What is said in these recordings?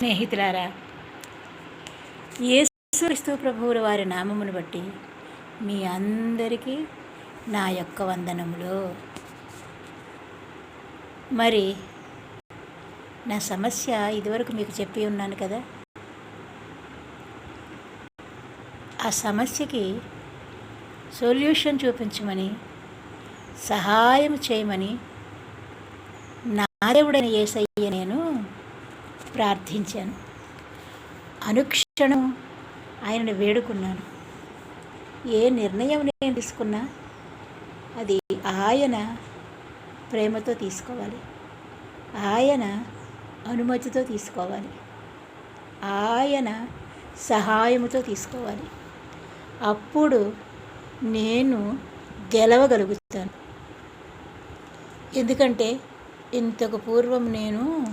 స్నేహితులారా యేసుక్రీస్తు ప్రభువుల వారి నామమును బట్టి మీ అందరికీ నా యొక్క వందనములు. మరి నా సమస్య ఇదివరకు మీకు చెప్పి ఉన్నాను కదా. ఆ సమస్యకి సొల్యూషన్ చూపించమని సహాయం చేయమని నా దేవుడైన యేసయ్య నేను ప్రార్థించాను. అనుక్షణం ఆయనను వేడుకున్నాను. ఏ నిర్ణయం నేను తీసుకున్నా అది ఆయన ప్రేమతో తీసుకోవాలి. ఆయన అనుమతితో తీసుకోవాలి. ఆయన సహాయముతో తీసుకోవాలి. అప్పుడు నేను గెలవగలుగుతాను. ఎందుకంటే ఇంతకు పూర్వం నేను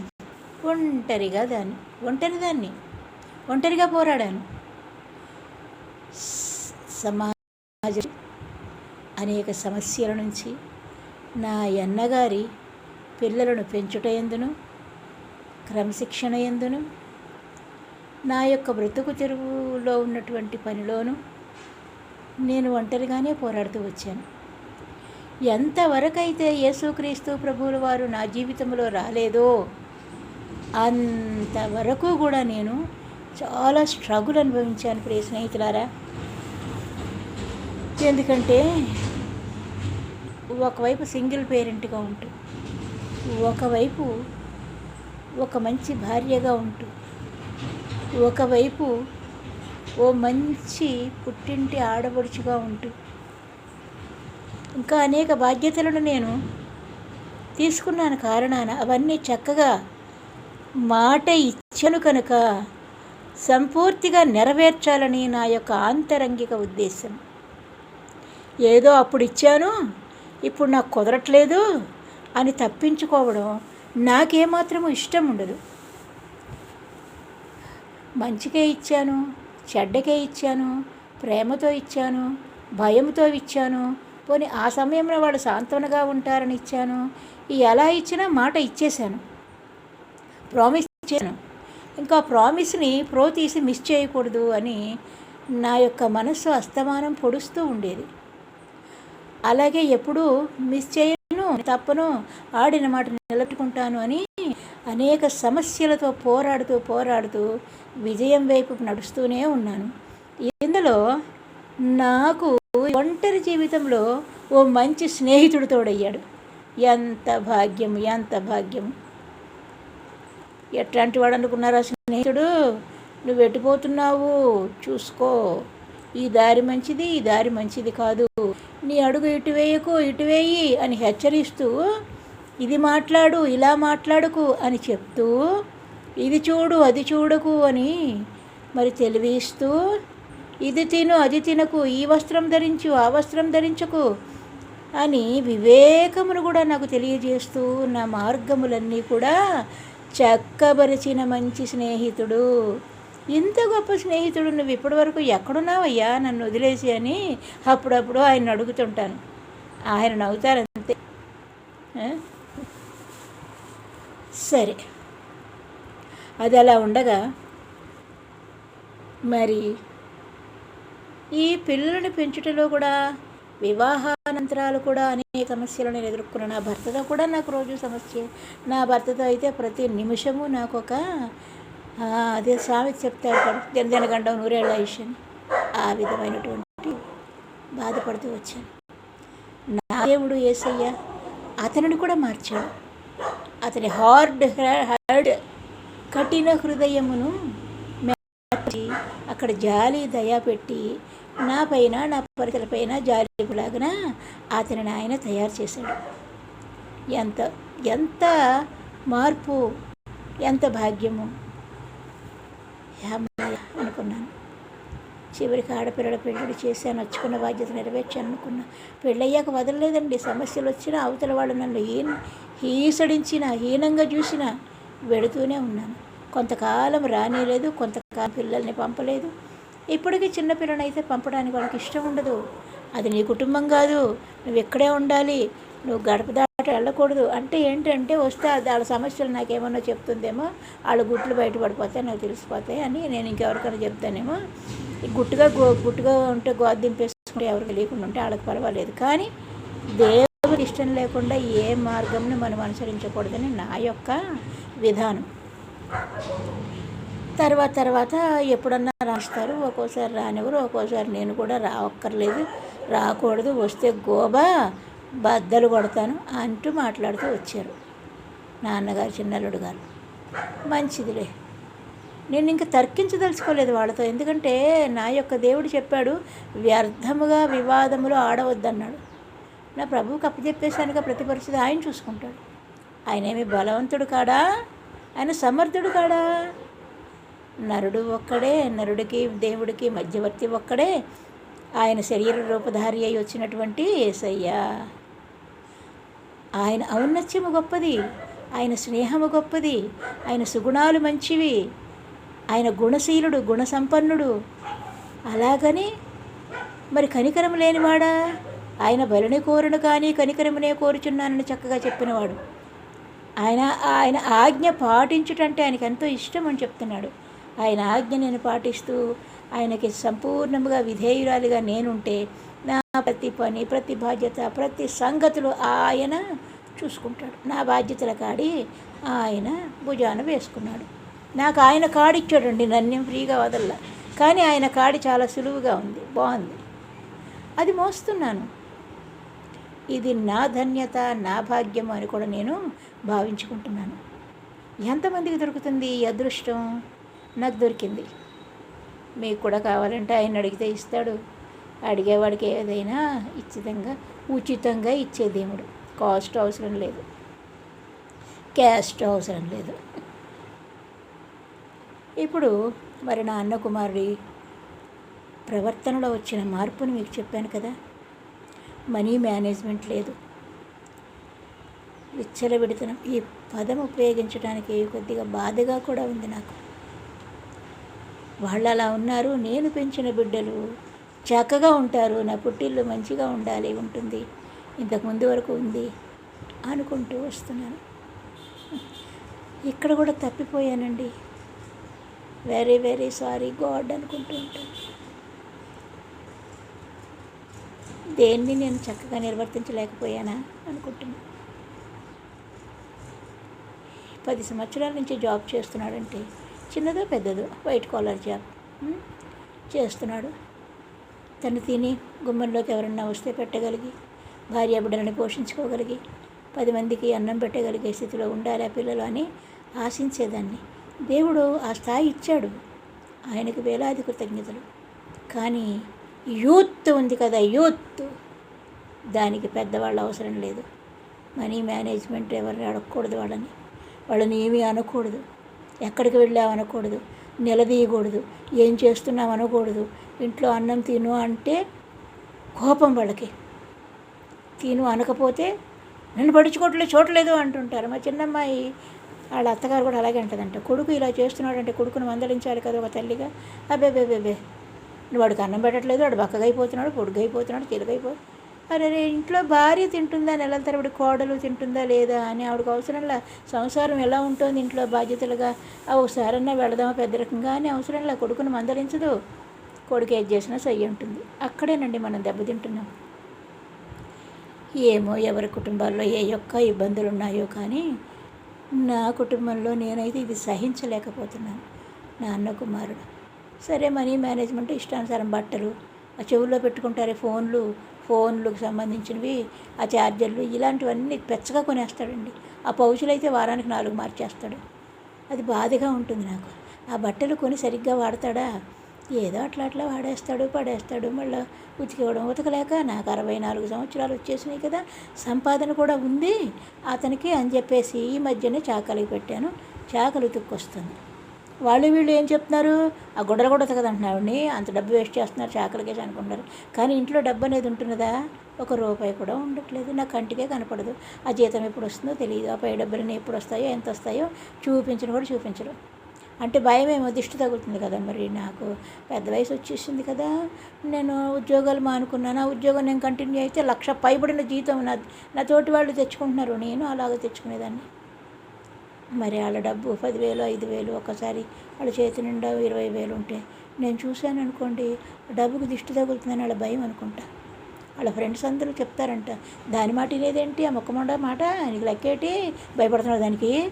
ఒంటరిగా దాన్ని ఒంటరి దాన్ని ఒంటరిగా పోరాడాను. సమాజ అనేక సమస్యల నుంచి నా అన్నగారి పిల్లలను పెంచుట ఎందును క్రమశిక్షణ ఎందును నా యొక్క బ్రతుకు చెరువులో ఉన్నటువంటి పనిలోను నేను ఒంటరిగానే పోరాడుతూ వచ్చాను. ఎంతవరకైతే యేసుక్రీస్తు ప్రభువుల వారు నా జీవితంలో రాలేదో అంతవరకు కూడా నేను చాలా స్ట్రగుల్ అనుభవించాను ప్రియ స్నేహితులారా. ఎందుకంటే ఒకవైపు సింగిల్ పేరెంట్గా ఉంటూ ఒకవైపు ఒక మంచి భార్యగా ఉంటూ ఒకవైపు ఓ మంచి పుట్టింటి ఆడబడుచుగా ఉంటూ ఇంకా అనేక బాధ్యతలను నేను తీసుకున్నాను కారణాన అవన్నీ చక్కగా మాట ఇచ్చను కనుక సంపూర్తిగా నెరవేర్చాలని నా యొక్క ఆంతరంగిక ఉద్దేశం. ఏదో అప్పుడు ఇచ్చాను ఇప్పుడు నాకు కుదరట్లేదు అని తప్పించుకోవడం నాకేమాత్రము ఇష్టం ఉండదు మంచికే ఇచ్చాను చెడ్డకే ఇచ్చాను ప్రేమతో ఇచ్చాను భయంతో ఇచ్చాను పోనీ ఆ సమయంలో వాళ్ళు సాంత్వనగా ఉంటారని ఇచ్చాను ఎలా ఇచ్చినా మాట ఇచ్చేశాను. ప్రామిస్ చేశాను. ఇంకా ప్రామిస్ని ప్రో తీసి మిస్ చేయకూడదు అని నా యొక్క మనస్సు అస్తమానం పొడుస్తూ ఉండేది. అలాగే ఎప్పుడూ మిస్ చేయను తప్పను ఆడిన మాట నిలబెట్టుకుంటాను అని అనేక సమస్యలతో పోరాడుతూ పోరాడుతూ విజయం వైపు నడుస్తూనే ఉన్నాను. ఇందులో నాకు ఒంటరి జీవితంలో ఓ మంచి స్నేహితుడు తోడయ్యాడు. ఎంత భాగ్యం ఎంత భాగ్యం. ఎట్లాంటి వాడు అనుకున్నారా స్నేహితుడు? నువ్వు ఎట్టిపోతున్నావు చూసుకో. ఈ దారి మంచిది ఈ దారి మంచిది కాదు. నీ అడుగు ఇటు వేయకు ఇటు వేయి అని హెచ్చరిస్తూ ఇది మాట్లాడు ఇలా మాట్లాడుకు అని చెప్తూ ఇది చూడు అది చూడకు అని మరి తెలివిస్తూ ఇది తిను అది తినకు ఈ వస్త్రం ధరించు ఆ వస్త్రం ధరించకు అని వివేకమును కూడా నాకు తెలియజేస్తూ నా మార్గములన్నీ కూడా చక్కబరిచిన మంచి స్నేహితుడు. ఇంత గొప్ప స్నేహితుడు నువ్వు ఇప్పటివరకు ఎక్కడున్నావయ్యా? నన్ను వదిలేసి అని అప్పుడప్పుడు ఆయన అడుగుతుంటాను. ఆయన నవ్వుతారు అంతే. సరే. అది అలా ఉండగా మరి ఈ పిల్లలను పెంచుటలో కూడా వివాహ అనంతరాలు కూడా అనేక సమస్యలు నేను ఎదుర్కొన్నాను నా భర్తతో కూడా నాకు రోజు సమస్య. నా భర్తతో అయితే ప్రతి నిమిషము నాకు ఒక అదే స్వామి చెప్తాడు దినదినగండం నూరేళ్ళ విషయం ఆ విధమైనటువంటి బాధపడుతూ వచ్చాను. నా దేవుడు ఏసయ్య అతనిని కూడా మార్చాడు. అతని హార్డ్ హార్డ్ కఠిన హృదయమును మార్చి అక్కడ జాలి దయ పెట్టి నా పైన నా పరిసరపైన జాలిపులాగన అతనిని ఆయన తయారు చేశాడు. ఎంత ఎంత మార్పు ఎంత భాగ్యము. అనుకున్నాను. చివరికి ఆడపిల్లల పెళ్ళిళ్ళు చేశాను వచ్చుకున్న బాధ్యత నెరవేర్చాను అనుకున్నా పెళ్ళయ్యాక వదలలేదండి. సమస్యలు వచ్చినా అవతల వాళ్ళు నన్ను హీన హీసడించిన హీనంగా చూసిన వెడుతూనే ఉన్నాను. కొంతకాలం రానేలేదు కొంతకాలం పిల్లల్ని పంపలేదు. ఇప్పటికీ చిన్నపిల్లనైతే పంపడానికి వాళ్ళకి ఇష్టం ఉండదు. అది నీ కుటుంబం కాదు. నువ్వు ఇక్కడే ఉండాలి. నువ్వు గడప దాటి వెళ్ళకూడదు. అంటే ఏంటంటే వస్తే వాళ్ళ సమస్యలు నాకేమన్నా చెప్తుందేమో వాళ్ళ గుట్లు బయటపడిపోతాయి నాకు తెలిసిపోతాయి అని నేను ఇంకెవరికైనా చెప్తానేమో. గుట్టుగా గో గుట్టుగా ఉంటే గోద దింపేసుకుంటే ఎవరికి లేకుండా ఉంటే వాళ్ళకి పర్వాలేదు. కానీ దేవుడి ఇష్టం లేకుండా ఏ మార్గంని మనం అనుసరించకూడదని నా యొక్క విధానం. తర్వాత తర్వాత ఎప్పుడన్నా రాస్తారు ఒక్కోసారి రానివ్వరు ఒక్కోసారి నేను కూడా రావక్కర్లేదు రాకూడదు వస్తే గోబా బద్దలు కొడతాను అంటూ మాట్లాడుతూ వచ్చారు. నాన్నగారు చిన్నల్లుడు గారు. మంచిదిలే. నేను ఇంకా తర్కించదలుచుకోలేదు వాళ్ళతో ఎందుకంటే నా యొక్క దేవుడు చెప్పాడు వ్యర్థముగా వివాదములు ఆడవద్దన్నాడు. నా ప్రభువుకి అప్పచెప్పేశానుగా ప్రతి పరిస్థితి ఆయన చూసుకుంటాడు. ఆయన ఏమి బలవంతుడు కాడా? ఆయన సమర్థుడు కాడా? నరుడు ఒక్కడే నరుడికి దేవుడికి మధ్యవర్తి ఒక్కడే ఆయన శరీర రూపధారి అయి వచ్చినటువంటి ఏసయ్య. ఆయన ఔన్నత్యము గొప్పది ఆయన స్నేహము గొప్పది ఆయన సుగుణాలు మంచివి ఆయన గుణశీలుడు గుణసంపన్నుడు. అలాగని మరి కనికరం లేనివాడా? ఆయన బలిని కోరును కానీ కనికరమునే కోరుచున్నానని చక్కగా చెప్పినవాడు. ఆయన ఆయన ఆజ్ఞ పాటించుటంటే ఆయనకు ఎంతో ఇష్టం అని చెప్తున్నాడు. ఆయన ఆజ్ఞ నేను పాటిస్తూ ఆయనకి సంపూర్ణముగా విధేయురాలిగా నేనుంటే నా ప్రతి పని ప్రతి బాధ్యత ప్రతి సంగతులు ఆయన చూసుకుంటాడు. నా బాధ్యతల కాడి ఆయన భుజాన వేసుకున్నాడు. నాకు ఆయన కాడిచ్చాడండి నన్ను ఫ్రీగా వదల్లా. కానీ ఆయన కాడి చాలా సులువుగా ఉంది బాగుంది. అది మోస్తున్నాను. ఇది నా ధన్యత నా భాగ్యం అని కూడా నేను భావించుకుంటున్నాను. ఎంతమందికి దొరుకుతుంది ఈ అదృష్టం? నాకు దొరికింది. మీకు కూడా కావాలంటే ఆయన అడిగితే ఇస్తాడు. అడిగేవాడికి ఏదైనా ఇచ్చితంగా ఉచితంగా ఇచ్చే దేవుడు. కాస్ట్ అవసరం లేదు. క్యాస్ట్ అవసరం లేదు. ఇప్పుడు మరి నా అన్న కుమారుడి ప్రవర్తనలో వచ్చిన మార్పుని మీకు చెప్పాను కదా? మనీ మేనేజ్మెంట్ లేదు. విచ్చలవిడితనం. ఈ పదం ఉపయోగించడానికి కొద్దిగా బాధగా కూడా ఉంది నాకు. వాళ్ళు అలా ఉన్నారు నేను పెంచిన బిడ్డలు చక్కగా ఉంటారు నా పుట్టిల్లు మంచిగా ఉండాలి ఉంటుంది ఇంతకుముందు వరకు ఉంది అనుకుంటూ వస్తున్నాను ఇక్కడ కూడా తప్పిపోయానండి. వెరీ వెరీ సారీ గాడ్ అనుకుంటూ ఉంటాను. దేన్ని నేను చక్కగా నిర్వర్తించలేకపోయానా అనుకుంటున్నాను పది సంవత్సరాల నుంచి జాబ్ చేస్తున్నాడంటే చిన్నదో పెద్దదో వైట్ కాలర్ జాబ్. చేస్తున్నాడు. తను తిని గుమ్మంలోకి ఎవరన్నా వస్తే పెట్టగలిగి భార్య బిడ్డలని పోషించుకోగలిగి పది మందికి అన్నం పెట్టగలిగే స్థితిలో ఉండాలి ఆ పిల్లలు అని ఆశించేదాన్ని. దేవుడు ఆ స్థాయి ఇచ్చాడు. ఆయనకు వేలాది కృతజ్ఞతలు. కానీ యూత్ ఉంది కదా యూత్. దానికి పెద్దవాళ్ళు అవసరం లేదు. మనీ మేనేజ్మెంట్ ఎవరిని అడగకూడదు వాళ్ళని. వాళ్ళని ఏమీ అనకూడదు. ఎక్కడికి వెళ్ళావు అనకూడదు నిలదీయకూడదు. ఏం చేస్తున్నావు అనకూడదు ఇంట్లో అన్నం తిను అంటే కోపం వాళ్ళకి. తిను అనకపోతే నన్ను పడుచుకోవట్లేదు చూడలేదు అంటుంటారు. మా చిన్నమ్మాయి వాళ్ళ అత్తగారు కూడా అలాగే అంటదంట. కొడుకు ఇలా చేస్తున్నాడంటే కొడుకును మందలించాలి కదా ఒక తల్లిగా. అబ్బే బే బే బే నువ్వు వాడికి అన్నం పెట్టట్లేదు వాడు బక్కగైపోతున్నాడు పొడుగైపోతున్నాడు తెలుగైపోతున్నాడు అరే ఇంట్లో భార్య తింటుందా నెలల తరబడి కోడలు తింటుందా లేదా అని ఆవిడకి అవసరంలా? సంసారం ఎలా ఉంటుంది ఇంట్లో బాధ్యతలుగా? ఆ ఒకసారన్నా వెళదామా పెద్ద రకంగా అని అవసరంలా? కొడుకును మందలించదు. కొడుకు ఏది చేసినా సై ఉంటుంది. అక్కడేనండి మనం దెబ్బతింటున్నాం. ఏమో ఎవరి కుటుంబాల్లో ఏ యొక్క ఇబ్బందులు ఉన్నాయో కానీ నా కుటుంబంలో నేనైతే ఇది సహించలేకపోతున్నాను. నా అన్న కుమారుడు. సరే మనీ మేనేజ్మెంట్ ఇష్టానుసారం బట్టలు ఆ చెవుల్లో పెట్టుకుంటారే ఫోన్లు ఫోన్లకు సంబంధించినవి ఆ ఛార్జర్లు ఇలాంటివన్నీ పెచ్చగా కొనేస్తాడండి. ఆ పౌచులు అయితే వారానికి నాలుగు మార్చేస్తాడు. అది బాధగా ఉంటుంది నాకు. ఆ బట్టలు కొని సరిగ్గా వాడతాడా? ఏదో అట్లా అట్లా వాడేస్తాడు పడేస్తాడు మళ్ళీ ఉతికివ్వడం ఉతకలేక నాకు అరవై నాలుగు సంవత్సరాలు వచ్చేసినాయి కదా సంపాదన కూడా ఉంది. అతనికి అని చెప్పేసి ఈ మధ్యనే చాకలికి పెట్టాను. చాకలి ఉతుక్కొస్తుంది వాళ్ళు వీళ్ళు ఏం చెప్తున్నారు? ఆ గుడ్డలు కూడా ఉతకదంటున్నాడిని అంత డబ్బు వేస్ట్ చేస్తున్నారు చాకలికేసి అనుకుంటారు కానీ ఇంట్లో డబ్బు అనేది ఉంటున్నదా? ఒక రూపాయి కూడా ఉండట్లేదు. నా కంటికే కనపడదు. ఆ జీతం ఎప్పుడు వస్తుందో తెలియదు ఆ పై డబ్బులని ఎప్పుడు వస్తాయో ఎంత వస్తాయో చూపించను కూడా చూపించరు. అంటే భయం ఏమో దిష్టి తగులుతుంది కదా మరి నాకు. పెద్ద వయసు వచ్చేసింది కదా. నేను ఉద్యోగాలు మానుకున్నాను. ఆ ఉద్యోగం నేను కంటిన్యూ అయితే లక్ష పైబడిన జీతం నా నా తోటి వాళ్ళు తెచ్చుకుంటున్నారు. నేను అలాగే తెచ్చుకునేదాన్ని. మరి వాళ్ళ డబ్బు పదివేలు ఐదు వేలు ఒకసారి వాళ్ళ చేతి నిండా ఇరవై వేలు ఉంటే నేను చూశాను అనుకోండి డబ్బుకు దిష్టి తగులుతుందని వాళ్ళ భయం అనుకుంటా. వాళ్ళ ఫ్రెండ్స్ అందరూ చెప్తారంట దాని మాట లేదేంటి ఆ మొక్కమండ మాట? నీకు లెక్కేటి? భయపడుతున్నావు దానికి?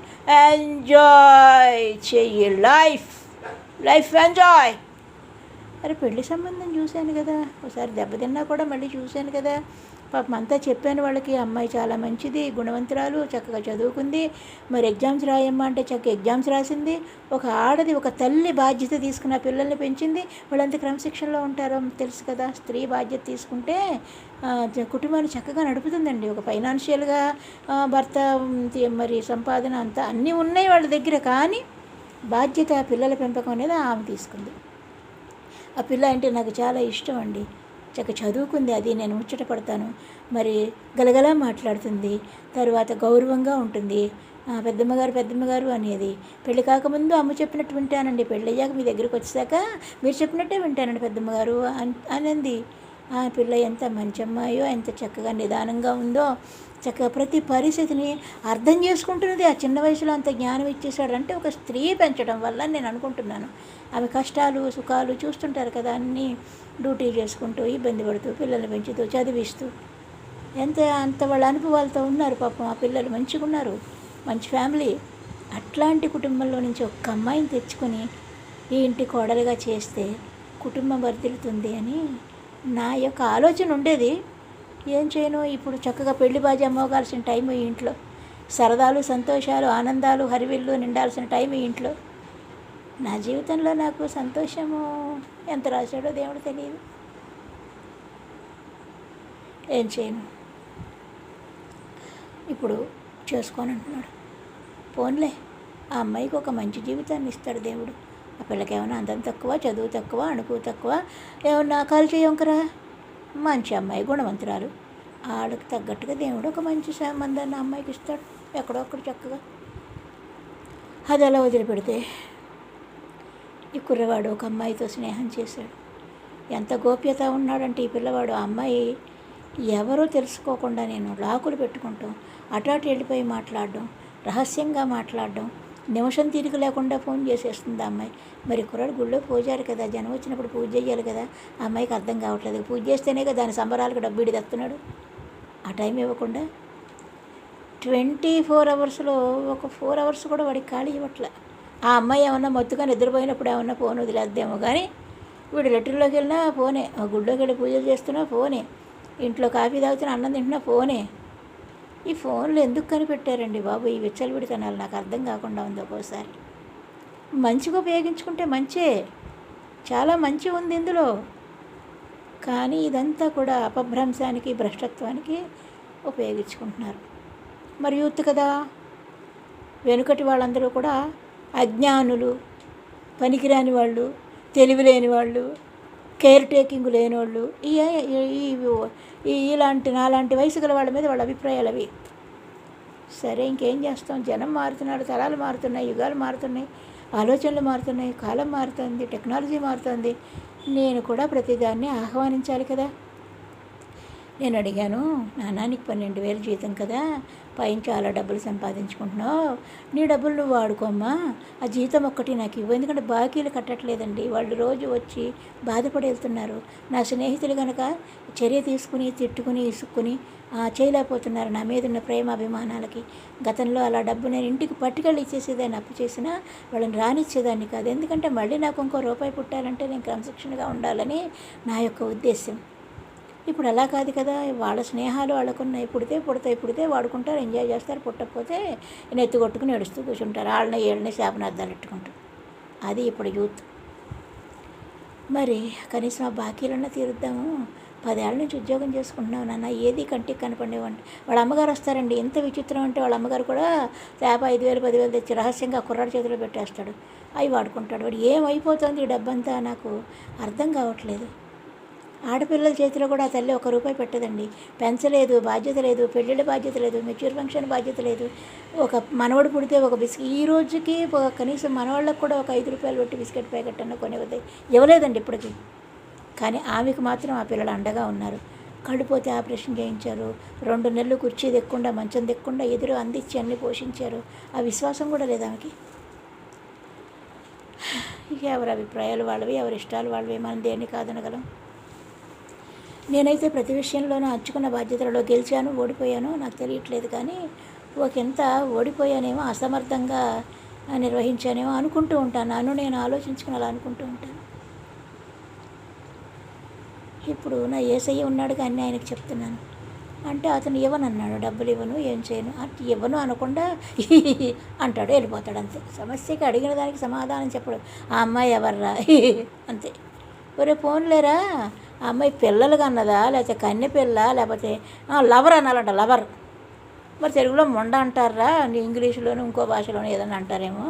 ఎంజాయ్ చెయ్యి లైఫ్ లైఫ్ ఎంజాయ్. అరే పెళ్ళి సంబంధం చూశాను కదా ఒకసారి దెబ్బతిన్నా కూడా మళ్ళీ చూశాను కదా. పాపం అంతా చెప్పాను వాళ్ళకి అమ్మాయి చాలా మంచిది గుణవంతురాలు చక్కగా చదువుకుంది మరి ఎగ్జామ్స్ రాయమ్మా అంటే చక్కగా ఎగ్జామ్స్ రాసింది. ఒక ఆడది ఒక తల్లి బాధ్యత తీసుకున్న పిల్లల్ని పెంచింది. వాళ్ళంత క్రమశిక్షణలో ఉంటారో తెలుసు కదా. స్త్రీ బాధ్యత తీసుకుంటే కుటుంబాన్ని చక్కగా నడుపుతుందండి. ఒక ఫైనాన్షియల్గా భర్త మరి సంపాదన అంతా అన్నీ ఉన్నాయి వాళ్ళ దగ్గర. కానీ బాధ్యత పిల్లల పెంపకం అనేది ఆమె తీసుకుంది. ఆ పిల్ల అంటే నాకు చాలా ఇష్టం అండి. చక్క చదువుకుంది. అది నేను ముచ్చట పడతాను. మరి గలగలా మాట్లాడుతుంది. తర్వాత గౌరవంగా ఉంటుంది. ఆ, పెద్దమ్మగారు పెద్దమ్మగారు అనేది. పెళ్ళి కాకముందు అమ్మ చెప్పినట్టు వింటానండి. పెళ్ళయ్యాక మీ దగ్గరికి వచ్చాక మీరు చెప్పినట్టే వింటానండి పెద్దమ్మగారు అన్- అనింది. ఆ పిల్ల ఎంత మంచి అమ్మాయో ఎంత చక్కగా నిదానంగా ఉందో చక్కగా ప్రతి పరిస్థితిని అర్థం చేసుకుంటున్నది. ఆ చిన్న వయసులో అంత జ్ఞానం ఇచ్చేసాడంటే ఒక స్త్రీ పెంచడం వల్ల నేను అనుకుంటున్నాను. ఆమె కష్టాలు సుఖాలు చూస్తుంటారు కదా అన్నీ డ్యూటీ చేసుకుంటూ ఇబ్బంది పడుతూ పిల్లల్ని పెంచుతూ చదివిస్తూ. ఎంత అంత వాళ్ళ అనుభవాలతో ఉన్నారు పాపం. ఆ పిల్లలు మంచిగా ఉన్నారు. మంచి ఫ్యామిలీ. అట్లాంటి కుటుంబంలో నుంచి ఒక్క అమ్మాయిని తెచ్చుకొని ఈ ఇంటి కోడలుగా చేస్తే కుటుంబం వర్దిలుతుంది అని నా యొక్క ఆలోచన ఉండేది. ఏం చేయను? ఇప్పుడు చక్కగా పెళ్ళి బాజా మోగాల్సిన టైం ఈ ఇంట్లో. సరదాలు సంతోషాలు ఆనందాలు హరివిల్లు నిండాల్సిన టైం ఈ ఇంట్లో. నా జీవితంలో నాకు సంతోషము ఎంత రాశాడో దేవుడు తెలియదు. ఏం చేయను? ఇప్పుడు చేసుకొని అంటున్నాడు పోన్లే ఆ అమ్మాయికి ఒక మంచి జీవితాన్ని ఇస్తాడు దేవుడు. ఆ పిల్లకి ఏమైనా అందం తక్కువ చదువు తక్కువ అణుకు తక్కువ ఏమన్నా చేయం కదా మంచి అమ్మాయి గుణవంతురాలు. ఆడకు తగ్గట్టుగా దేవుడు ఒక మంచి సంబంధాన్ని అమ్మాయికి ఇస్తాడు. ఎక్కడో అక్కడ చక్కగా. అది అలా వదిలిపెడితే ఈ కుర్రవాడు ఒక అమ్మాయితో స్నేహం చేశాడు. ఎంత గోప్యత ఉన్నాడంటే ఈ పిల్లవాడు ఆ అమ్మాయి ఎవరో తెలుసుకోకుండా నేను లాకులు పెట్టుకుంటాం అటు అటు వెళ్ళిపోయి మాట్లాడడం రహస్యంగా మాట్లాడడం నిమిషం తీరిక లేకుండా ఫోన్ చేసేస్తుంది అమ్మాయి. మరి కుర్రాడు గుళ్ళో పూజారు కదా జనం వచ్చినప్పుడు పూజ చేయాలి కదా అమ్మాయికి అర్థం కావట్లేదు. పూజ చేస్తేనే కదా దాని సంబరాలకు డబ్బు తెస్తున్నాడు. ఆ టైం ఇవ్వకుండా ట్వంటీ ఫోర్ అవర్స్లో ఒక ఫోర్ అవర్స్ కూడా వాడికి ఖాళీ ఇవ్వట్లే. ఆ అమ్మాయి ఏమన్నా మొత్తుగా నిద్రపోయినప్పుడు ఏమన్నా ఫోన్ వదిలేద్దేమో కానీ వీడు లెటర్లోకి వెళ్ళినా ఫోనే. ఆ గుళ్ళోకి వెళ్ళి పూజలు చేస్తున్నా ఫోనే. ఇంట్లో కాఫీ తాగుతున్నా అన్నం తింటున్నా ఫోనే. ఈ ఫోన్లు ఎందుకు కనిపెట్టారండి బాబు? ఈ విచ్చలవిడితనాలు నాకు అర్థం కాకుండా ఉంది ఒక్కోసారి. మంచిగా ఉపయోగించుకుంటే మంచే. చాలా మంచి ఉంది ఇందులో. కానీ ఇదంతా కూడా అపభ్రంశానికి భ్రష్టత్వానికి ఉపయోగించుకుంటున్నారు. మరి యూత్ కదా? వెనుకటి వాళ్ళందరూ కూడా అజ్ఞానులు పనికిరాని వాళ్ళు తెలివి లేని వాళ్ళు కేర్ టేకింగ్ లేనోళ్ళు ఈ ఈ- ఈ ఇలాంటి నాలాంటి వయసు గల వాళ్ళ మీద వాళ్ళ అభిప్రాయాలు అవి. సరే ఇంకేం చేస్తాం? జనం మారుతున్నారు తరాలు మారుతున్నాయి యుగాలు మారుతున్నాయి ఆలోచనలు మారుతున్నాయి కాలం మారుతుంది టెక్నాలజీ మారుతుంది. నేను కూడా ప్రతిదాన్ని ఆహ్వానించాలి కదా. నేను అడిగాను నాన్న నీకు పన్నెండు వేలు జీతం కదా పైన చాలా డబ్బులు సంపాదించుకుంటున్నావు. నీ డబ్బులు నువ్వు వాడుకోమ్మా. ఆ జీతం ఒక్కటి నాకు ఇవ్వు. ఎందుకంటే బాకీలు కట్టట్లేదండి. వాళ్ళు రోజు వచ్చి బాధపడి వెళ్తున్నారు. నా స్నేహితులు కనుక చర్య తీసుకుని తిట్టుకుని ఇసుక్కుని ఆ, చేయలేకపోతున్నారు నా మీద ఉన్న ప్రేమ అభిమానాలకి. గతంలో అలా డబ్బు నేను ఇంటికి పట్టుకెళ్ళి ఇచ్చేసేదాన్ని అప్పు చేసినా వాళ్ళని రానిచ్చేదాన్ని కాదు. ఎందుకంటే మళ్ళీ నాకు ఇంకో రూపాయి పుట్టాలంటే నేను క్రమశిక్షణగా ఉండాలని నా యొక్క ఉద్దేశం ఇప్పుడు అలా కాదు కదా వాళ్ళ స్నేహాలు వాళ్ళకున్నాయి పుడితే పుడతాయి పుడితే వాడుకుంటారు ఎంజాయ్ చేస్తారు. పుట్టకపోతే నెత్తి కొట్టుకుని ఏడుస్తూ కూర్చుంటారు. వాళ్ళని ఏళ్ళని శాపనార్థాలు పెట్టుకుంటారు. అది ఇప్పుడు యూత్. మరి కనీసం ఆ బాకీలన్నా తీరుద్దాము. పదేళ్ళ నుంచి ఉద్యోగం చేసుకుంటున్నావు నాన్న. ఏది కంటికి కనపడేవండి వాళ్ళ అమ్మగారు వస్తారండి. ఎంత విచిత్రం అంటే వాళ్ళ అమ్మగారు కూడా యాభై ఐదు వేలు పదివేలు తెచ్చి రహస్యంగా ఆ కుర్రాడి చేతిలో పెట్టేస్తాడు. అవి వాడుకుంటాడు. వాడు ఏమైపోతుంది ఈ డబ్బంతా నాకు అర్థం కావట్లేదు. ఆడపిల్లల చేతిలో కూడా తల్లి ఒక రూపాయి పెట్టదండి. పెంచలేదు బాధ్యత లేదు పెళ్ళిళ్ళ బాధ్యత లేదు మెచ్యూర్ ఫంక్షన్ బాధ్యత లేదు. ఒక మనవడు పుడితే ఒక బిస్కెట్ ఈ రోజుకి కనీసం మనవాళ్ళకు కూడా ఒక ఐదు రూపాయలు పెట్టి బిస్కెట్ ప్యాకెట్ అన్న కొనివ్వదు ఇవ్వలేదండి ఇప్పటికి. కానీ ఆమెకు మాత్రం ఆ పిల్లలు అండగా ఉన్నారు. కళ్ళు ఆపరేషన్ చేయించారు. రెండు నెలలు కుర్చీ దెక్కకుండా మంచం దెక్కకుండా ఎదురు అందించి అన్ని పోషించారు. ఆ విశ్వాసం కూడా లేదు ఆమెకి. ఇక ఎవరి అభిప్రాయాలు వాళ్ళవి ఎవరి ఇష్టాలు వాళ్ళవి మనం దేన్ని కాదనగలం? నేనైతే ప్రతి విషయంలోనూ అచ్చుకున్న బాధ్యతలలో గెలిచాను ఓడిపోయాను. నాకు తెలియట్లేదు కానీ ఒకంత ఓడిపోయానేమో అసమర్థంగా నిర్వహించానేమో అనుకుంటూ ఉంటాను. నన్ను నేను ఆలోచించుకుని అలా అనుకుంటూ ఉంటాను. ఇప్పుడు నా ఏసయ్య ఉన్నాడు కానీ ఆయనకు చెప్తున్నాను. అంటే అతను ఇవ్వను అన్నాడు డబ్బులు ఇవ్వను ఏం చేయను. అంటే ఇవ్వను అనకుండా అంటాడు వెళ్ళిపోతాడు అంతే. సమస్యకి అడిగిన దానికి సమాధానం చెప్పడు. ఆ అమ్మాయి ఎవర్రా? అంతే. ఒరే ఫోన్లేరా ఆ అమ్మాయి పిల్లలు కన్నదా లేకపోతే కన్నె పిల్ల లేకపోతే లవర్ అనాలంట లవర్ మరి తెలుగులో మొండ అంటారా? ఇంగ్లీషులోను ఇంకో భాషలోనూ ఏదైనా అంటారేమో.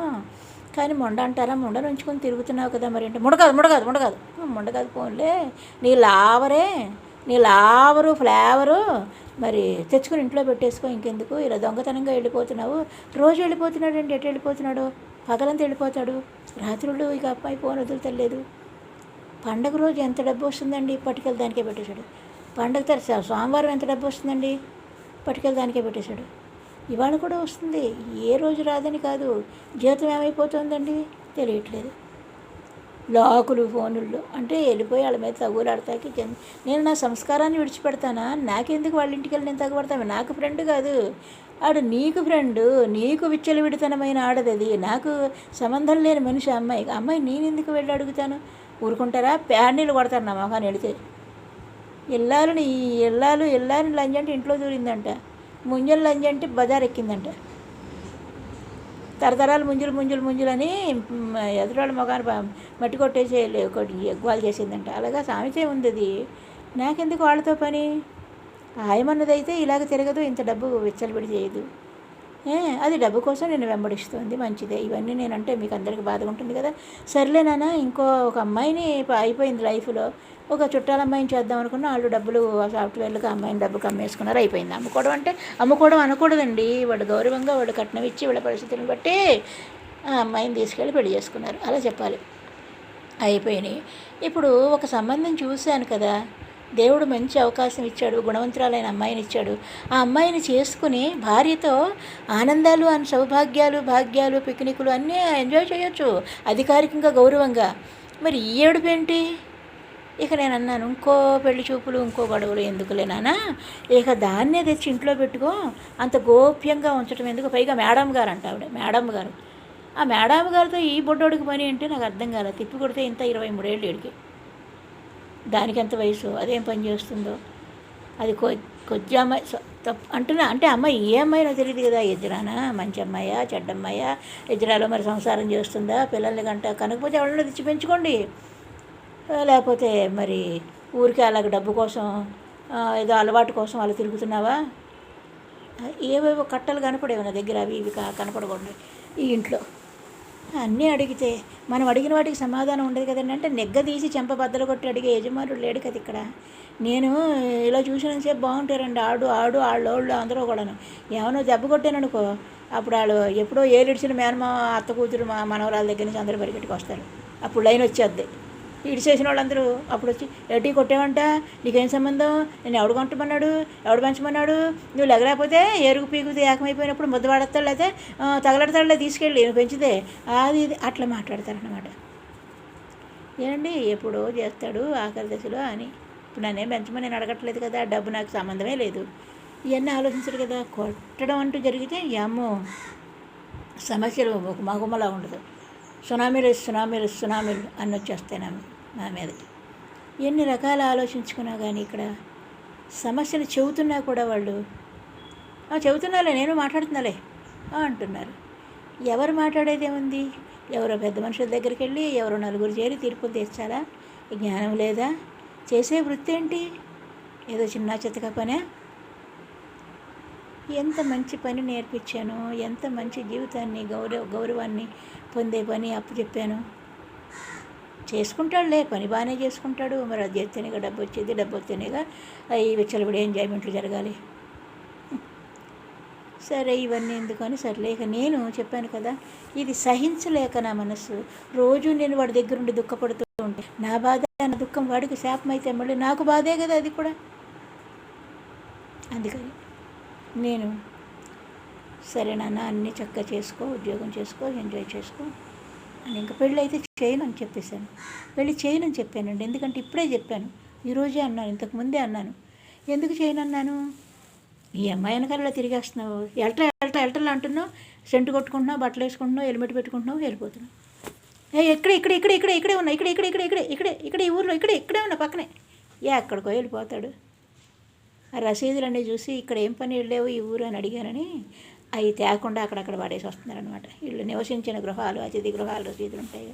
కానీ మొండ అంటారా? ముండ ఉంచుకొని తిరుగుతున్నావు కదా మరి ఏంటి ముడకాదు ముడకాదు ముడకాదు ముడకాదు పోన్లే. నీ లావరే నీ లావరు ఫ్లేవరు మరి తెచ్చుకొని ఇంట్లో పెట్టేసుకో ఇంకెందుకు? ఇలా దొంగతనంగా వెళ్ళిపోతున్నావు. రోజు వెళ్ళిపోతున్నాడు అండి ఎటు వెళ్ళిపోతున్నాడు? పగలంతా వెళ్ళిపోతాడు. రాత్రులు ఇక అబ్బాయి ఫోన్ వదులుతలేదు. పండగ రోజు ఎంత డబ్బు వస్తుందండి? పట్టుకెళ్ళి దానికే పెట్టేశాడు. పండగ తర్వాత సోమవారం ఎంత డబ్బు వస్తుందండి? పట్టుకెళ్ళి దానికే పెట్టేశాడు. ఇవాళ కూడా వస్తుంది. ఏ రోజు రాదని కాదు. జీవితం ఏమైపోతుందండి? తెలియట్లేదు. లాకులు ఫోనుల్లో అంటే వెళ్ళిపోయి వాళ్ళ మీద తగులాడతాకి నేను నా సంస్కారాన్ని విడిచిపెడతానా? నాకెందుకు వాళ్ళ ఇంటికి వెళ్ళి నేను తగుపడతాను నాకు ఫ్రెండ్ కాదు. ఆడు నీకు ఫ్రెండ్ నీకు విచ్చలవిడితనమైన ఆడది నాకు సంబంధం లేని మనిషి అమ్మాయి. అమ్మాయి నేను ఎందుకు వెళ్ళి అడుగుతాను? ఊరుకుంటారా? ప్యాన్నీళ్ళు కొడతారు నా మొహాన్ని వెళితే ఇల్లాలని ఇల్లాలు ఇల్లాలని లంజ అంటే ఇంట్లో దూరిందంట. ముంజలు లంజ అంటే బజార్ ఎక్కిందంట. తరతరాలు ముంజులు ముంజులు ముంజులు అని ఎదురాళ్ళ మొగాన్ని మట్టి కొట్టేసి ఒకటి ఎగ్వాలు చేసిందంట. అలాగా సామెతే ఉంది అది నాకెందుకు వాళ్ళతో పని? ఆయమన్నదైతే ఇలాగ తిరగదు ఇంత డబ్బు విచ్చలబడి చేయదు. అది డబ్బు కోసం నేను వెంబడిస్తుంది మంచిదే. ఇవన్నీ నేనంటే మీకు అందరికీ బాధగా ఉంటుంది కదా. సర్లే ఇంకో ఒక అమ్మాయిని అయిపోయింది లైఫ్లో. ఒక చుట్టాల అమ్మాయిని చేద్దాం అనుకున్న వాళ్ళు డబ్బులు సాఫ్ట్వేర్లకు అమ్మాయిని డబ్బుకి అమ్మేసుకున్నారు అయిపోయింది. అమ్ముకోవడం అంటే అమ్ముకోవడం అనకూడదండి. వాడు గౌరవంగా వాడు కట్నం ఇచ్చి వాళ్ళ పరిస్థితిని బట్టి ఆ అమ్మాయిని తీసుకెళ్ళి పెళ్ళి చేసుకున్నారు. అలా చెప్పాలి. అయిపోయినాయి. ఇప్పుడు ఒక సంబంధం చూశాను కదా. దేవుడు మంచి అవకాశం ఇచ్చాడు గుణవంతురాలైన అమ్మాయిని ఇచ్చాడు. ఆ అమ్మాయిని చేసుకుని భార్యతో ఆనందాలు అని సౌభాగ్యాలు భాగ్యాలు పిక్నిక్లు అన్నీ ఎంజాయ్ చేయొచ్చు అధికారికంగా గౌరవంగా. మరి ఈ ఏడుపు ఏంటి? ఇక నేను అన్నాను ఇంకో పెళ్ళి చూపులు ఇంకో గొడవలు ఎందుకులే నాన్న ఇక దాన్నే తెచ్చి ఇంట్లో పెట్టుకో అంత గోప్యంగా ఉంచడం ఎందుకు? పైగా మేడం గారు అంట ఆవిడ మేడం గారు. ఆ మేడం గారితో ఈ బొడ్డోడికి పని అంటే నాకు అర్థం కాలేదు తిప్పి కొడితే ఇంత ఇరవై మూడేళ్ళు ఏడికి దానికి ఎంత వయసు? అదేం పని చేస్తుందో? అది కొ కొద్ది అమ్మాయి తప్పు అంటున్నా అంటే అమ్మాయి ఏ అమ్మాయినో తెలియదు కదా. ఎదురానా? మంచి అమ్మాయా? చెడ్డ అమ్మాయా? మరి సంసారం చేస్తుందా? పిల్లల్ని గంట కనకపోతే ఎవరైనా తెచ్చి పెంచుకోండి. లేకపోతే మరి ఊరికే అలాగ డబ్బు కోసం ఏదో అలవాటు కోసం అలా తిరుగుతున్నావా? ఏవేవో కట్టలు కనపడేవి నా దగ్గర అవి ఇవి కనపడకూడదు. ఈ ఇంట్లో. అన్నీ అడిగితే మనం అడిగిన వాటికి సమాధానం ఉండదు కదండి. అంటే నెగ్గ తీసి చెంప బద్దలు కొట్టి అడిగే యజమానుడు లేడు కదా ఇక్కడ. నేను ఇలా చూసినంతసేపు బాగుంటారండి. ఆడు ఆడు వాళ్ళోళ్ళు అందరూ కూడాను. ఏమన్నా దెబ్బ కొట్టాననుకో అప్పుడు వాళ్ళు ఎప్పుడో ఏలిడిచిన మేనమా అత్త కూతురు మా మనవరాల దగ్గర నుంచి అందరూ పరిగెట్టుకు వస్తారు అప్పుడు లైన్ వచ్చేద్ది. ఇడిచేసిన వాళ్ళందరూ అప్పుడు వచ్చి ఎట్టి కొట్టావంట? నీకేం సంబంధం? నేను ఎవడు కొంటమన్నాడు? ఎవడు పెంచమన్నాడు? నువ్వు లెగలేకపోతే ఎరుగు పీగుది ఏకమైపోయినప్పుడు ముద్ద పడతాడు లేకపోతే ఆ, తగలడతాడులే తీసుకెళ్ళి నేను పెంచితే. అది ఇది అట్లా మాట్లాడతారనమాట ఏమండి ఎప్పుడో చేస్తాడు ఆఖరి దశలో అని. ఇప్పుడు నన్నేం పెంచమని నేను అడగట్లేదు కదా డబ్బు నాకు సంబంధమే లేదు. ఇవన్నీ ఆలోచించరు కదా కొట్టడం అంటూ జరిగితే ఏమో సమస్యలు ఒక మగుమలా ఉండదు. సునామీలు సునామీలు సునామీలు అన్నీ వచ్చేస్తాయి నా నా మీదకి. ఎన్ని రకాల ఆలోచించుకున్నా కానీ ఇక్కడ సమస్యలు చెబుతున్నా కూడా వాళ్ళు చెబుతున్నాలే నేను మాట్లాడుతున్నాలే అంటున్నారు. ఎవరు మాట్లాడేది ఏముంది? ఎవరో పెద్ద మనుషుల దగ్గరికి వెళ్ళి ఎవరో నలుగురు చేరి తీర్పులు తీర్చాలా? జ్ఞానం లేదా? చేసే వృత్తి ఏంటి? ఏదో చిన్న చితక పనే? ఎంత మంచి పని నేర్పించాను? ఎంత మంచి జీవితాన్ని గౌరవ గౌరవాన్ని పొందే పని అప్పు చెప్పాను? చేసుకుంటాడులే పని బాగానే చేసుకుంటాడు. మరి అది చేస్తేనేగా డబ్బు వచ్చేది డబ్బు వస్తేనేగా అవి విచ్చలవిడి ఎంజాయ్మెంట్లు జరగాలి. సరే ఇవన్నీ ఎందుకని? సర్లేక నేను చెప్పాను కదా ఇది సహించలేక నా మనస్సు. రోజు నేను వాడి దగ్గర ఉండి దుఃఖపడుతూ ఉంటే నా బాధ నా దుఃఖం వాడికి శాపం అయితే మళ్ళీ నాకు బాధే కదా అది కూడా. అందుకని నేను సరే నాన్న అన్నీ చక్కగా చేసుకో ఉద్యోగం చేసుకో ఎంజాయ్ చేసుకో. అని ఇంకా పెళ్ళి అయితే చేయను అని చెప్పేశాను. పెళ్ళి చేయను అని చెప్పానండి. ఎందుకంటే ఇప్పుడే చెప్పాను. ఈరోజే అన్నాను. ఇంతకు ముందే అన్నాను. ఎందుకు చేయను అన్నాను? ఈ అమ్మాయి వెనకాల తిరిగేస్తున్నావు. ఎల్ట్రా ఎల్ట్రా ఎల్ట్రా అంటున్నావు. సెంటు కొట్టుకుంటున్నావు బట్టలు వేసుకుంటున్నావు హెల్మెట్ పెట్టుకుంటున్నావు వెళ్ళిపోతున్నావు. ఏ ఇక్కడ ఇక్కడ ఇక్కడ ఇక్కడ ఇక్కడే ఉన్నా. ఇక్కడ ఇక్కడ ఇక్కడ ఇక్కడే ఇక్కడే ఇక్కడ ఈ ఊర్లో ఇక్కడే ఇక్కడే ఉన్నా పక్కనే. ఏ అక్కడికో వెళ్ళిపోతాడు. ఆ రసీదులన్నీ చూసి ఇక్కడ ఏం పని లేవు ఈ ఊరు అని అడిగానని అవి తేకుండా అక్కడక్కడ పడేసి వస్తున్నారనమాట వీళ్ళు నివసించిన గృహాలు అతిథి గృహాలు రసీదులు ఉంటాయి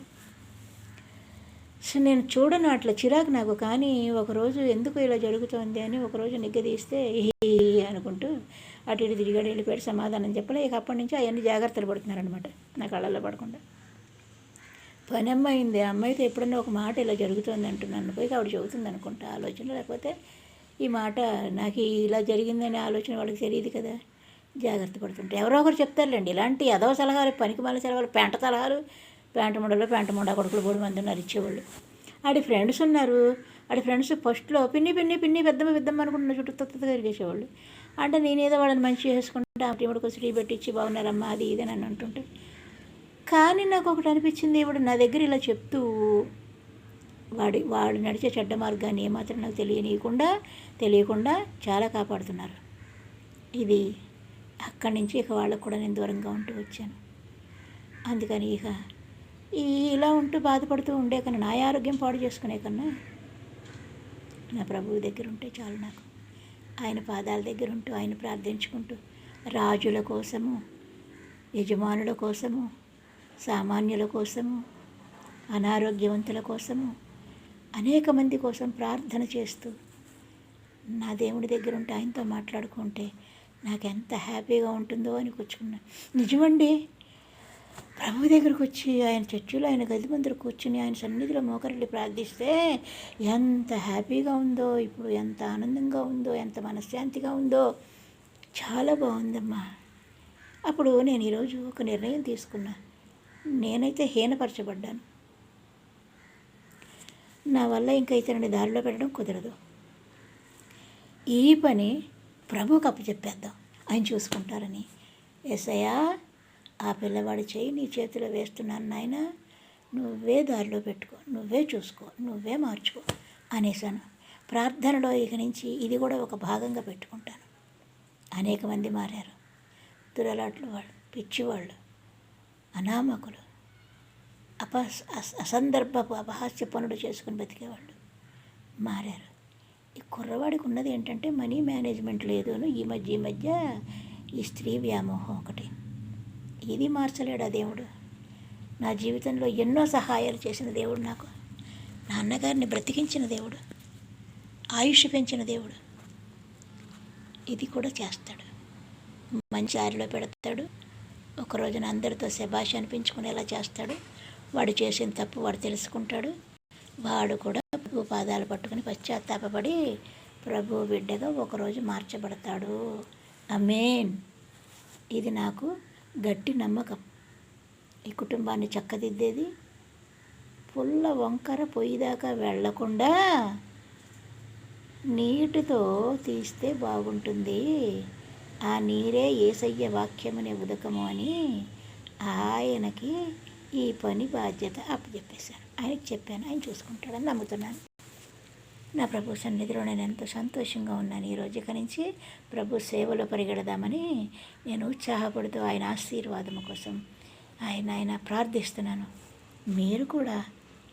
సో నేను చూడను అట్లా చిరాకు నాకు కానీ ఒకరోజు ఎందుకు ఇలా జరుగుతోంది అని ఒకరోజు నిగ్గదీస్తే అనుకుంటూ అటు ఇటు తిరిగాడు వెళ్ళిపోయాడు సమాధానం చెప్పలే. ఇక అప్పటి నుంచి అవన్నీ జాగ్రత్తలు పడుతున్నారనమాట నా కళ్ళల్లో పడకుండా. పని అమ్మాయింది అమ్మాయితో ఎప్పుడన్నా ఒక మాట ఇలా జరుగుతుంది అంటున్నాను పోయి ఆవిడ చెబుతుంది అనుకుంటా. ఆలోచన లేకపోతే ఈ మాట నాకు ఇలా జరిగిందనే ఆలోచన వాళ్ళకి తెలియదు కదా. జాగ్రత్త పడుతుంటారు ఎవరో ఒకరు చెప్తారులేండి ఇలాంటి ఎదవ సలహాలు పనికి మళ్ళీ సలహాలు పెంట సలహాలు పెంట ముండలో పెంట ముండ కొడుకులు మూడు మంది ఉన్నారు ఇచ్చేవాళ్ళు. ఆడి ఫ్రెండ్స్ ఉన్నారు. ఆడి ఫ్రెండ్స్ ఫస్ట్లో పిన్ని పిన్ని పిన్ని పెద్దమ్మ పెద్దమ్మ అనుకుంటున్న చుట్టూ తొత్తగా తిరిగేసేవాళ్ళు. అంటే నేనేదో వాళ్ళని మంచి చేసుకుంటా ఆ టీముడికి శ్రీ పెట్టించి బాగున్నారమ్మా అది ఇది అని అంటుంటే. కానీ నాకు ఒకటి అనిపించింది ఇప్పుడు నా దగ్గర ఇలా చెప్తూ వాడి వాడు నడిచే చెడ్డ మార్గాన్ని ఏమాత్రం నాకు తెలియనీయకుండా తెలియకుండా చాలా కాపాడుతున్నారు. ఇది అక్కడి నుంచి ఇక వాళ్ళకు కూడా నేను దూరంగా ఉంటూ వచ్చాను. అందుకని ఇక ఈ ఇలా ఉంటూ బాధపడుతూ ఉండే కన్నా నా ఆరోగ్యం పాడు చేసుకునే కన్నా నా ప్రభువు దగ్గర ఉంటే చాలు నాకు. ఆయన పాదాల దగ్గర ఉంటూ ఆయన ప్రార్థించుకుంటూ రాజుల కోసము యజమానుల కోసము సామాన్యుల కోసము అనారోగ్యవంతుల కోసము అనేక మంది కోసం ప్రార్థన చేస్తూ నా దేవుడి దగ్గర ఉంటే ఆయనతో మాట్లాడుకుంటే నాకు ఎంత హ్యాపీగా ఉంటుందో అని కూర్చుకున్నాను నిజమండి. ప్రభు దగ్గరకు వచ్చి ఆయన చర్చిలో ఆయన గది ముందర కూర్చుని ఆయన సన్నిధిలో మోకరిల్లి ప్రార్థిస్తే ఎంత హ్యాపీగా ఉందో ఇప్పుడు ఎంత ఆనందంగా ఉందో ఎంత మనశ్శాంతిగా ఉందో. చాలా బాగుందమ్మా. అప్పుడు నేను ఈరోజు ఒక నిర్ణయం తీసుకున్నా. నేనైతే హీనపరచబడ్డాను. నా వల్ల ఇంకా ఇతరుని దారిలో పెట్టడం కుదరదు. ఈ పని ప్రభువుకి అప్పచెప్పేద్దాం ఆయన చూసుకుంటారని. ఎసయ్యా ఆ పిల్లవాడి చేయి నీ చేతిలో వేస్తున్నాను నాయన. నువ్వే దారిలో పెట్టుకో నువ్వే చూసుకో నువ్వే మార్చుకో అనేసాను ప్రార్థనలో ఇక నుంచి ఇది కూడా ఒక భాగంగా పెట్టుకుంటాను. అనేక మంది మారారు. దురలాట్లు వాళ్ళు పిచ్చివాళ్ళు అనామకులు అప అస- అసందర్భపు అపహాస్య పనులు చేసుకుని బతికేవాళ్ళు మారారు. ఈ కుర్రవాడికి ఉన్నది ఏంటంటే మనీ మేనేజ్మెంట్ లేదు ఈ మధ్య ఈ మధ్య ఈ స్త్రీ వ్యామోహం ఒకటి. ఇది మార్చలేడు ఆ దేవుడు? నా జీవితంలో ఎన్నో సహాయాలు చేసిన దేవుడు నాకు. నా అన్నగారిని బ్రతికించిన దేవుడు. ఆయుష్ పెంచిన దేవుడు. ఇది కూడా చేస్తాడు. మంచి దారిలో పెడతాడు. ఒక రోజున అందరితో శబాష్ అనిపించుకునేలా చేస్తాడు. వాడు చేసిన తప్పు వాడు తెలుసుకుంటాడు. వాడు కూడా ప్రభు పాదాలు పట్టుకుని పశ్చాత్తాపడి ప్రభు బిడ్డగా ఒకరోజు మార్చబడతాడు. అమేన్ ఇది నాకు గట్టి నమ్మకం. ఈ కుటుంబాన్ని చక్కదిద్దేది పుల్ల వంకర పొయ్యి దాకా వెళ్ళకుండా నీటితో తీస్తే బాగుంటుంది. ఆ నీరే ఏసయ్య వాక్యమనే ఉదకము అని ఆయనకి ఈ పని బాధ్యత అప్పచెప్పేశాను ఆయనకి చెప్పాను. ఆయన చూసుకుంటాడని నమ్ముతున్నాను. నా ప్రభు సన్నిధిలో నేను ఎంతో సంతోషంగా ఉన్నాను. ఈ రోజు నుంచి ప్రభు సేవలో పరిగెడదామని నేను ఉత్సాహపడుతూ ఆయన ఆశీర్వాదం కోసం ఆయన ఆయన ప్రార్థిస్తున్నాను. మీరు కూడా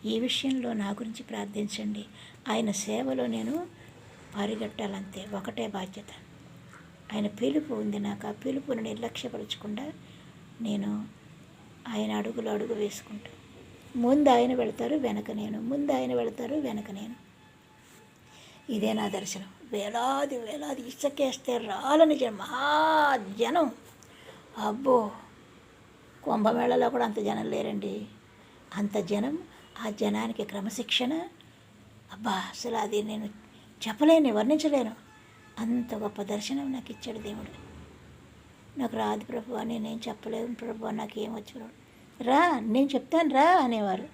ఈ విషయంలో నా గురించి ప్రార్థించండి. ఆయన సేవలో నేను పరిగెట్టాలంతే. ఒకటే బాధ్యత. ఆయన పిలుపు ఉంది నాకు. ఆ పిలుపును నిర్లక్ష్యపరచకుండా నేను ఆయన అడుగులు అడుగు వేసుకుంటూ. ముందు ఆయన వెళతారు వెనక నేను. ముందు ఆయన వెళతారు వెనక నేను. ఇదే నా దర్శనం. వేలాది వేలాది ఇసుకేస్తే రాలని జనం మహాజనం. అబ్బో కుంభమేళలో కూడా అంత జనం లేరండి. అంత జనం ఆ జనానికి క్రమశిక్షణ. అబ్బా అసలు అది నేను చెప్పలేను వర్ణించలేను. అంత గొప్ప దర్శనం నాకు ఇచ్చాడు దేవుడు. నాకు రాదు ప్రభు నేనేం చెప్పలేను ప్రభు నాకేం వచ్చాడు రా నేను చెప్తాను రా అనేవారు.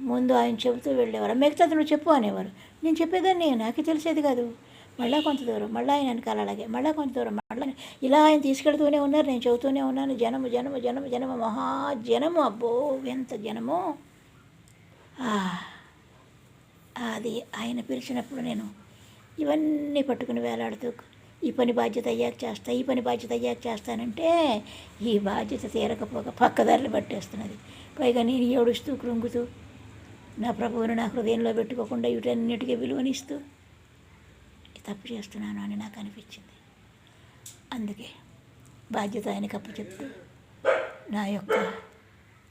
ముందు ఆయన చెబుతూ వెళ్ళేవారు. మిగతాది నువ్వు చెప్పు అనేవారు. నేను చెప్పేదాన్ని నాకే తెలిసేది కాదు. మళ్ళా కొంత దూరం మళ్ళీ ఆయన వెనకాల అలాగే మళ్ళీ కొంత దూరం మళ్ళీ ఇలా ఆయన తీసుకెళ్తూనే ఉన్నారు. నేను చెబుతూనే ఉన్నాను. జనము జనము జనము జనము మహా జనము. అబ్బో ఎంత జనము. అది ఆయన పిలిచినప్పుడు నేను ఇవన్నీ పట్టుకుని వేలాడుతూ ఈ పని బాధ్యత అయ్యాక చేస్తా ఈ పని బాధ్యత అయ్యాక చేస్తానంటే ఈ బాధ్యత తీరకపోక పక్కదారులు పట్టేస్తున్నది. పైగా నేను ఏడుస్తూ కృంగుతూ నా ప్రభువుని నా హృదయంలో పెట్టుకోకుండా వీటన్నిటికీ విలువనిస్తూ తప్పు చేస్తున్నాను అని నాకు అనిపించింది. అందుకే బాధ్యత ఆయనకు అప్పు చెప్తూ నా యొక్క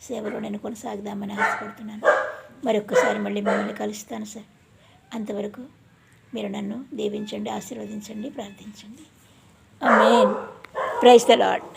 సేవలో నేను కొనసాగుదామని ఆశపడుతున్నాను. మరొక్కసారి మళ్ళీ మిమ్మల్ని కలుస్తాను సార్. అంతవరకు మీరు నన్ను దీవించండి ఆశీర్వదించండి ప్రార్థించండి. అమేన్ ప్రైజ్ ద లాడ్